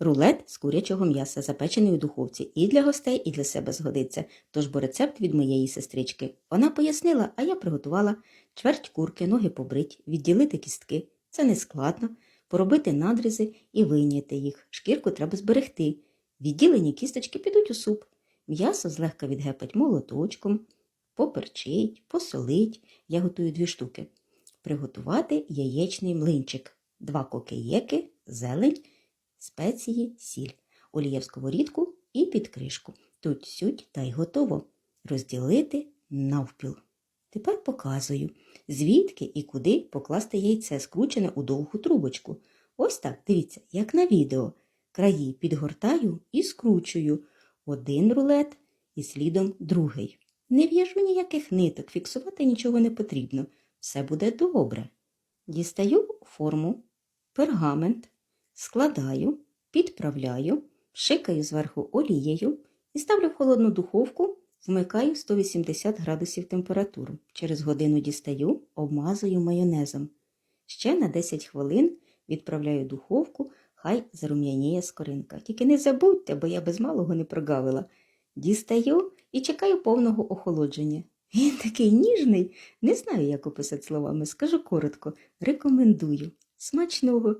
Рулет з курячого м'яса, запечений у духовці, і для гостей, і для себе згодиться. Тож бо рецепт від моєї сестрички. Вона пояснила, а я приготувала чверть курки, ноги побрить, відділити кістки. Це не складно. Поробити надрізи і вийняти їх. Шкірку треба зберегти. Відділені кісточки підуть у суп. М'ясо злегка відгепать молоточком, поперчить, посолить. Я готую дві штуки. Приготувати яєчний млинчик. Два кокеєки, зелень, спеції, сіль, олія в і під кришку. Тут сють та й готово. Розділити навпіл. Тепер показую, звідки і куди покласти яйце, скручене у довгу трубочку. Ось так, дивіться, як на відео. Краї підгортаю і скручую один рулет і слідом другий. Не в'яжу ніяких ниток, фіксувати нічого не потрібно. Все буде добре. Дістаю форму, пергамент, складаю, підправляю, шикаю зверху олією і ставлю в холодну духовку, вмикаю 180 градусів температуру. Через годину дістаю, обмазую майонезом. Ще на 10 хвилин відправляю духовку, хай зарум'яніє скоринка. Тільки не забудьте, бо я без малого не прогавила. Дістаю і чекаю повного охолодження. Він такий ніжний, не знаю, як описати словами, скажу коротко, рекомендую. Смачного!